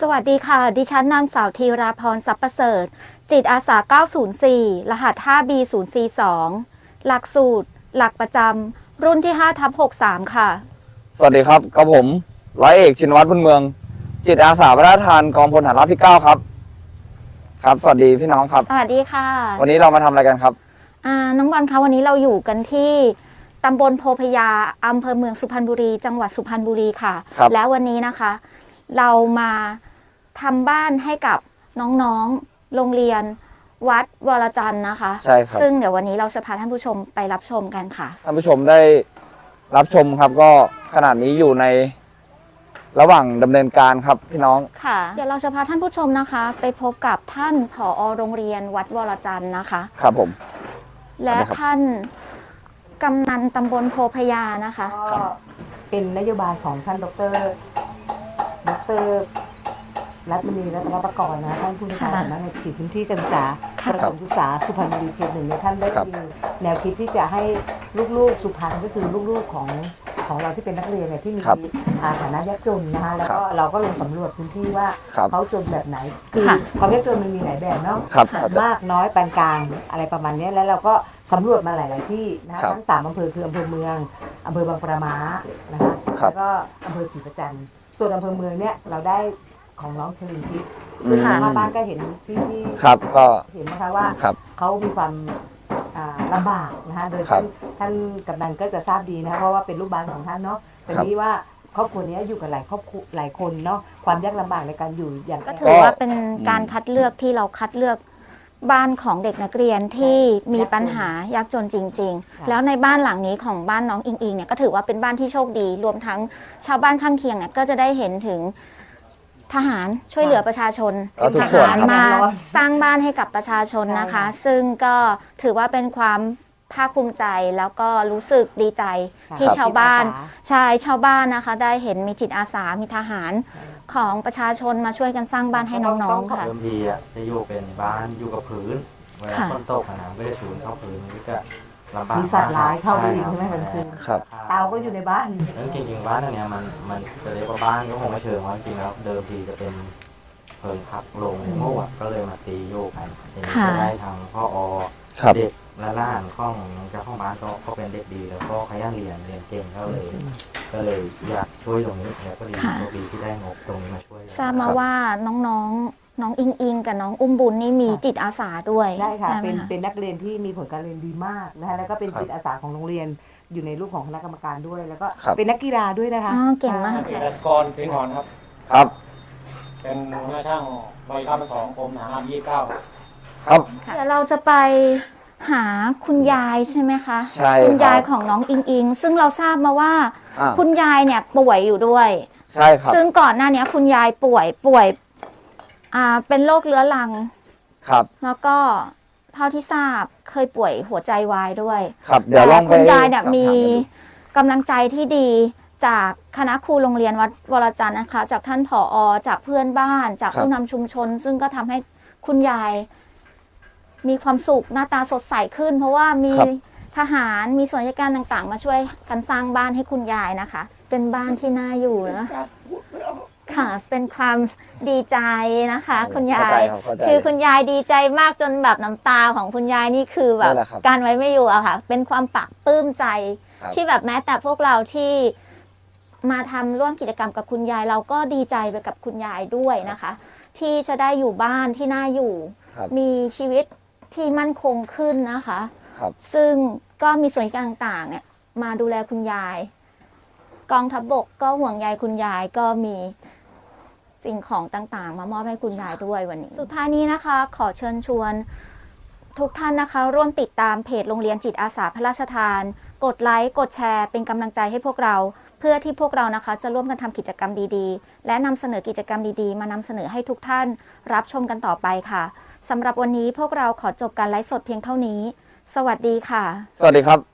สวัสดีค่ะ ดิฉันนางสาวธีราพรสัพประเสริฐ จิตอาสา 904 รหัส 5B0C2 หลักสูตร หลักประจำ รุ่นที่5ทับ63 ค่ะ สวัสดีครับกับผมร้อยเอกชินวัตรบุญเมือง จิตอาสาพระราชทานกองพลฐานราบที่ 9 ครับ ครับ สวัสดีพี่น้องครับ สวัสดีค่ะวันนี้เรามาทำอะไรกันครับ อ่าน้องบอลคะวันนี้เราอยู่กันที่ตำบลโพพยาอำเภอเมืองสุพรรณบุรี จังหวัดสุพรรณบุรีค่ะ ครับ แล้ววันนี้นะคะ เรามา ทำบ้านให้กับน้องๆ โรงเรียน วัดวรจันทร์นะคะ ใช่ครับ ซึ่งเดี๋ยววันนี้เราจะพาท่านผู้ชมไปรับชมกันค่ะ ท่านผู้ชมได้รับชมครับก็ขนาดนี้อยู่ในระหว่างดำเนินการครับพี่น้อง ค่ะ เดี๋ยวเราจะพาท่านผู้ชมนะคะ ไปพบกับท่านผอโรงเรียนวัดวรจันทร์นะคะ ครับผม และครับ ท่านกำนันตำบลโพพยานะคะ ก็เป็นนโยบายของท่านดร ดร รัตมณีรัตนประกรณ์นะท่านผู้ในวยการค่ะสำนักงานเขตพื้นที่การศึกษาค่ะประถมศึกษาสุพรรณบุรีเขตหนึ่งเนี่ยท่านได้ครับ มีแนวคิดที่จะให้ลูกๆสุพรรณก็คือลูกๆของของเราที่เป็นนักเรียนเนี่ยที่มีครับอ่าฐานะยากจนนะคะแล้วก็ครับเราก็ลงสำรวจพื้นที่ว่าครับ เขาจนแบบไหนคือค่ะ ความยากจนมันมีหลายแบบเนาะ ครับมากน้อยปานกลางอะไรประมาณเนี้ยแล้วเราก็สำรวจมาหลาย ๆ ที่นะคะครับทั้งสามอำเภอคืออำเภอเมืองอำเภอบางปะมานะคะครับแล้วก็อำเภอศรีประจันทร์ส่วนอำเภอเมืองเนี่ยเราได้ ของน้องชลินทิพย์อืซึ่งมทางบ้านก็เห็นที่ที่ครับก็เห็นนะคะว่าครับ เขามีความอ่าลำบากนะคะโดยครัท่าบนท่านกำนันก็จะทราบดีนะคะเพราะว่าเป็นลูกบ้านของท่านเนาะแต่ครับนี้ว่าครอบครัวเนี้ยอยู่กับหลายครอบครัวหลายคนเนาะความยากลำบากในการอยู่อย่างก็แอถือว่าเป็นการคัดเลือกที่เราคัดเลือกบ้านของเด็กนักเรียนที่มีปัญหายากจนจริง ๆ แล้วในบ้านหลังนี้ของบ้านน้องอิงอิงเนี่ยก็ถือว่าเป็นบ้านที่โชคดี รวมทั้งชาวบ้านข้างเคียงเนี่ยก็จะได้เห็นถึง ทหารช่วยเหลือประชาชนก็ทุกทส่วนหารครับ มาสร้างบ้านให้กับประชาชนนะคะ ซึ่งก็ถือว่าเป็นความภาคภูมิใจแล้วก็รู้สึกดีใจค่ะที่ชาวบ้าน จิตอาสา ใช่ชาวบ้านนะคะ ได้เห็นมีจิตอาสา มีทหารของประชาชนมาช่วยกันสร้างบ้านให้น้องๆค่ะ เดิมทีอะจะอยู่เป็นบ้านอยู่กับพื้นเวลาค่ะ ฝนตกอะน้ำก็จะสูญเข้าพื้นมันก็จะ ลำบากมีสัตว์ร้ายเข้าไปอีกครับใช่ไหมกลางคืนครับ เตาก็อยู่ในบ้านเรื่องจริงๆบ้านอันเนี้ยมันมันจะเรียกว่าบ้านก็คงไม่เชิงว่าจริงๆแล้วเดิมทีจะเป็นเพิงพักลงโม่อะก็เลยมาตีโยกกันทีนี้ค่ะก็ได้ทางพ่ออครับ เด็กและล่านของเจ้าของบ้านก็ก็เป็นเด็กดีแล้วก็ขยันเรียนเรียนเก่งก็เลย ก็เลยอยากช่วยตรงนี้แล้วก็ดีค่ะ โชคดีที่ได้งบตรงนี้มาช่วย ทราบมาครับว่าน้องๆ น้องอิงอิงกับน้องอุ้มบุญนี่มีค่ะจิตอาสาด้วยได้ค่ะใช่ไหมเป็นคะเป็นนักเรียนที่มีผลการเรียนดีมากนะคะแล้วก็เป็นครับจิตอาสาของโรงเรียนอยู่ในรูปของคณะกรรมการด้วย แล้วก็ครับ เป็นนักกีฬาด้วยนะคะอ๋อเก่งมากอ่ค่ะรัสกรสิงห์หอนครับ ครับ เป็นหัวหน้าช่างบริการสองกรมฐานราบยี่สิบเก้า ครับ เดี๋ยวเราจะไปหาคุณยายใช่ไหมคะใช่คุณยายครับของน้องอิงอิง ซึ่งเราทราบมาว่า อ่า คุณยายเนี่ยป่วยอยู่ด้วย ใช่ครับ ซึ่งก่อนหน้านี้คุณยายป่วยป่วย อ่าเป็นโรคเรื้อรัง ครับ แล้วก็เท่าที่ทราบเคยป่วยหัวใจวายด้วยครับเดี๋ยวลองไปคุณยายเนี่ยสอบถมีกันดู กำลังใจที่ดีจากคณะครูโรงเรียนวัดวรจันทร์นะคะ จากท่านผอจากเพื่อนบ้าน จากครับ ผู้นำชุมชน ซึ่งก็ทำให้คุณยาย มีความสุขหน้าตาสดใสขึ้น เพราะว่ามีทหารมีส่วนราชการต่างๆ มาช่วยกันสร้างบ้านให้คุณยายนะคะ เป็นบ้านที่น่าอยู่นะค่ะ เป็นความดีใจนะคะ คุณยาเข้ยใจรับเข้าใจ คือคุณยายดีใจมากจนแบบน้ำตาของคุณยายนี่คือแบบนั่นแหละครับการไว้ไม่อยู่อะค่ะ เป็นความปลักปลื้มใจ ครับ ที่แบบแม้แต่พวกเราที่มาทำร่วมกิจกรรมกับคุณยายเราก็ดีใจไปกับคุณยายด้วยนะคะ ที่จะได้อยู่บ้านที่น่าอยู่ ครับมีชีวิตที่มั่นคงขึ้นนะคะ ครับซึ่งก็มีส่วนราชการต่างๆเนี่ยมาดูแลคุณยาย กองทัพบกก็ห่วงใยคุณยายก็มี สิ่งของต่างๆ มามอบให้คุณยายด้วยวันนี้ สุดท้ายนี้นะคะ ขอเชิญชวนทุกท่านนะคะ ร่วมติดตามเพจโรงเรียนจิตอาสาพระราชทาน กดไลค์กดแชร์ เป็นกำลังใจให้พวกเรา เพื่อที่พวกเรานะคะ จะร่วมกันทำกิจกรรมดีๆ และนำเสนอกิจกรรมดีๆ มานำเสนอให้ทุกท่านรับชมกันต่อไปค่ะสำหรับวันนี้พวกเราขอจบการไลฟ์สดเพียงเท่านี้ สวัสดีค่ะ สวัสดีครับ